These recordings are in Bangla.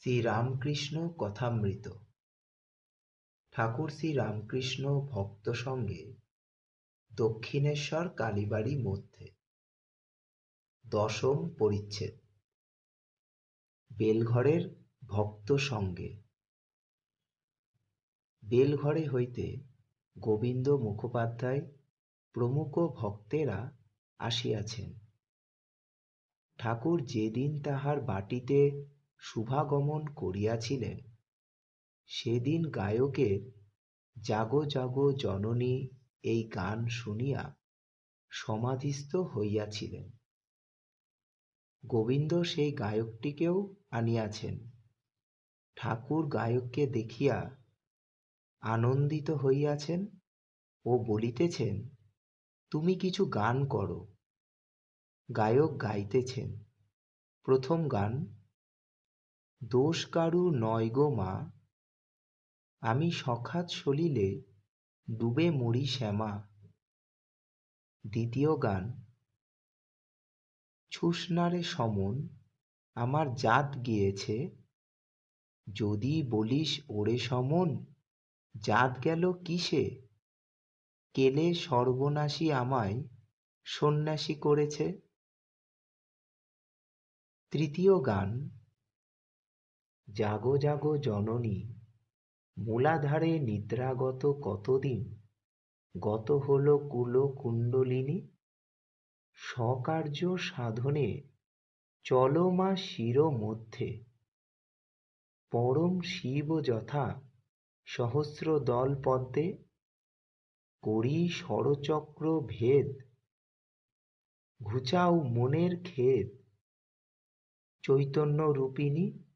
শ্রীরামকৃষ্ণ কথামৃত। ঠাকুর শ্রীরামকৃষ্ণ ভক্ত সঙ্গে দক্ষিণেশ্বর কালীবাড়ি মধ্যে। দশম পরিচ্ছেদ। বেলঘরের ভক্ত সঙ্গে। বেলঘরে হইতে গোবিন্দ মুখোপাধ্যায় প্রমুখ ভক্তেরা আসিয়াছেন। ঠাকুর যেদিন তাহার বাটিতে শুভাগমন করিয়াছিলেন। সেদিন গায়কের জাগো জাগো জননী, এই গান শুনিয়া সমাধিস্থ হইয়াছিলেন। গোবিন্দ সেই গায়কটিকেও আনিয়াছেন। ঠাকুর গায়ককে দেখিয়া আনন্দিত হইয়াছেন ও বলিতেছেন, তুমি কিছু গান করো। গায়ক গাইতেছেন, প্রথম গান দোষ কারু নয় গো মা। আমি সখাত সলিলে ডুবে মরি শ্যামা। দ্বিতীয় গান, ছুসনারে সমন আমার জাত গিয়েছে। যদি বলিস ওরে সমন, জাত গেল কিসে? কেলে সর্বনাশী আমায় সন্ন্যাসী করেছে? তৃতীয় গান জাগো জাগো জননী, মূলাধারে নিদ্রাগত কতদিন? গত হল কুল কুণ্ডলিনী। স্বকার্য সাধনে চলো মা শির মধ্যে। পরম শিব যথা সহস্র দল পদ্মে। করি ষড়চক্র ভেদ। ঘুচাও মনের খেদ। চৈতন্য রূপিণী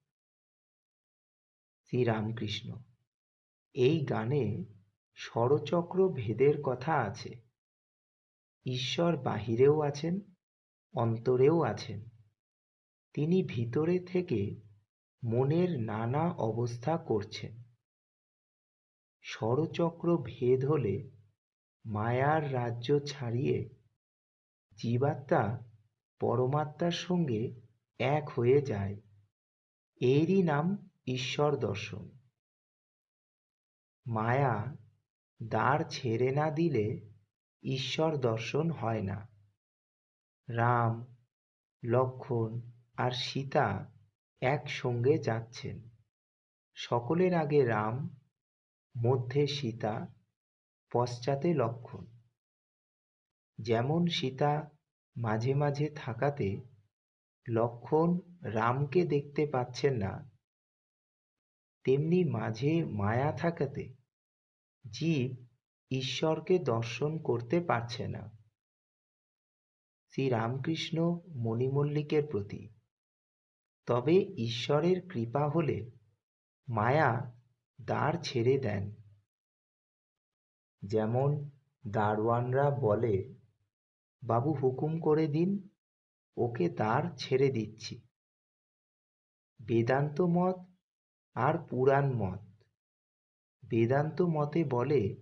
শ্রীরামকৃষ্ণ। এই গানে ষড়চক্র ভেদের কথা আছে। ঈশ্বর বাহিরেও আছেন, অন্তরেও আছেন। তিনি ভিতরে থেকে মনের নানা অবস্থা করছেন। ষড়চক্র ভেদ হলে মায়ার রাজ্য ছাড়িয়ে জীবাত্মা পরমাত্মার সঙ্গে এক হয়ে যায়। এরই নাম ঈশ্বর দর্শন। মায়া দ্বার ছেড়ে না দিলে ঈশ্বর দর্শন হয় না। রাম, লক্ষণ আর সীতা একসঙ্গে যাচ্ছেন। সকলের আগে রাম, মধ্যে সীতা, পশ্চাতে লক্ষণ। যেমন সীতা মাঝে মাঝে থাকাতে লক্ষণ রামকে দেখতে পাচ্ছেন না তেমনি মাঝে মায়া থাকাতে জীব ঈশ্বরকে দর্শন করতে পারছে না। শ্রীরামকৃষ্ণ মণিমল্লিকের প্রতি। তবে ঈশ্বরের কৃপা হলে মায়া দ্বার ছেড়ে দেন। যেমন দারোয়ানরা বলে, বাবু হুকুম করে দিন, ওকে দ্বার ছেড়ে দিচ্ছি। বেদান্ত মত আর পুরাণ মত। বেদান্ত মতে বলে,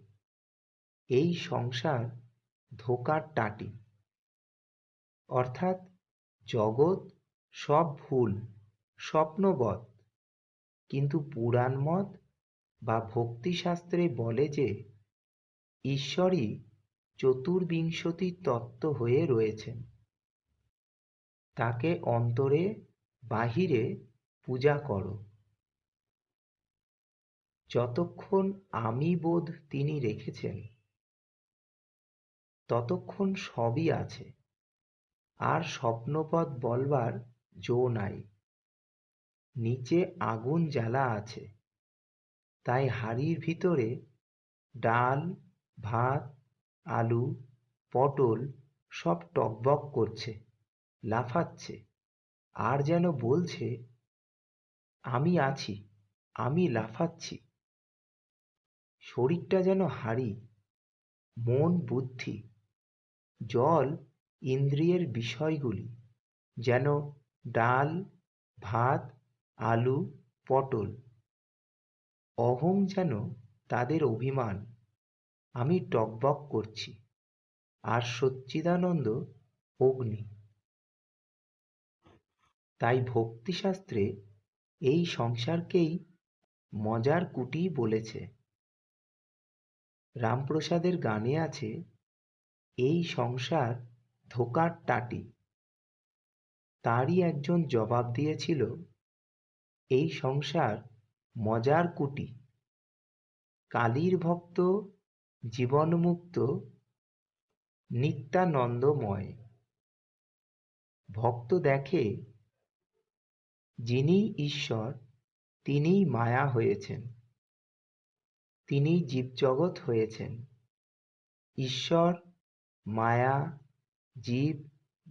এই সংসার ধোকার টাটি। অর্থাৎ জগৎ সব ভুল, স্বপ্নবৎ। কিন্তু পুরাণ মত বা ভক্তিশাস্ত্রে বলে যে, ঈশ্বরই চতুর্বিংশতি তত্ত্ব হয়ে রয়েছেন। তাকে অন্তরে বাহিরে পূজা করো। যতক্ষণ আমি বোধ তিনি রেখেছেন, ততক্ষণ সবই আছে। আর স্বপ্নপদ বলবার জো নাই। নিচে আগুন জ্বালা আছে। তাই হাড়ির ভিতরে ডাল, ভাত, আলু, পটল সব টকবক করছে, লাফাচ্ছে। আর যেন বলছে, আমি আছি, আমি লাফাচ্ছি। শরীরটা যেন হাড়ি, মন বুদ্ধি, জল ইন্দ্রিয়ের বিষয়গুলি, যেন ডাল, ভাত, আলু, পটল। অহং যেন তাদের অভিমান, আমি টকবক করছি, আর সচ্চিদানন্দ অগ্নি। তাই ভক্তিশাস্ত্রে এই সংসারকেই মজার কুটি বলেছে। রামপ্রসাদের গানে আছে, এই সংসার ধোকার টাটি। তারই একজন জবাব দিয়েছিল, এই সংসার মজার কুটি। কালীর ভক্ত, জীবনমুক্ত, নিত্যানন্দময়। ভক্ত দেখে, যিনি ঈশ্বর, তিনিই মায়া হয়েছেন। তিনি জীবজগৎ হয়েছেন। ঈশ্বর, মায়া, জীব,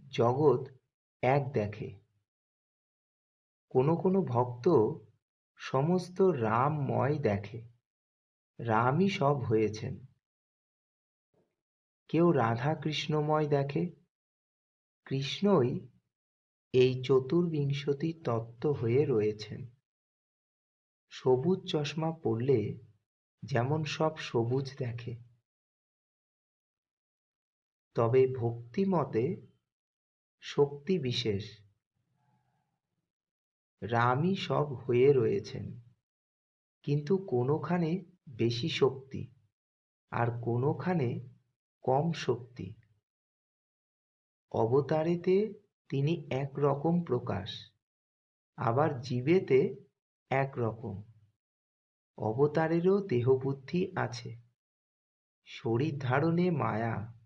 জগৎ এক দেখে। কোনো কোনো ভক্ত সমস্ত রামময় দেখে। রামই সব হয়েছেন। কেউ রাধা কৃষ্ণময় দেখে। কৃষ্ণই এই চতুর্বিংশতি তত্ত্ব হয়ে রয়েছেন। সবুজ চশমা পড়লে যেমন সব সবুজ দেখে। তবে ভক্তিমতে শক্তি বিশেষ। রামই সব হয়ে রয়েছেন। কিন্তু কোনোখানে বেশি শক্তি আর কোনোখানে কম শক্তি। অবতারেতে তিনি এক রকম প্রকাশ, আবার জীবেতে এক রকম অবতারেরও দেহবুদ্ধি আছে। শরীর ধারণে মায়া।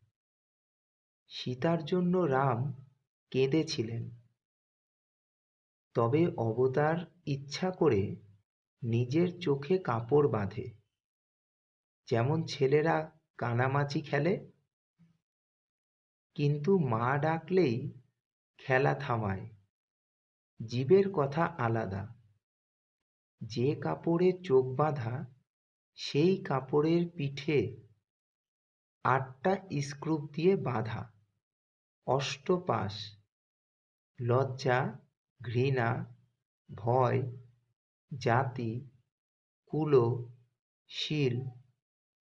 সীতার জন্য রাম কেঁদেছিলেন। তবে অবতার ইচ্ছা করে নিজের চোখে কাপড় বাঁধে। যেমন ছেলেরা কানামাছি খেলে। কিন্তু মা ডাকলেই খেলা থামায়। জীবের কথা আলাদা। যে কাপড়ে চোখ বাঁধা, সেই কাপড়ের পিঠে আটটা স্ক্রুপ দিয়ে বাঁধা। অষ্টপাশ, লজ্জা, ঘৃণা, ভয়, জাতি, কুলো, শিল,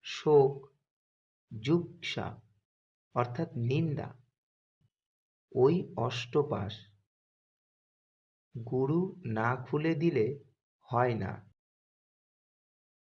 শোক যুৎসা অর্থাৎ নিন্দা। ওই অষ্টপাশ গুরু না খুলে দিলে হয় না।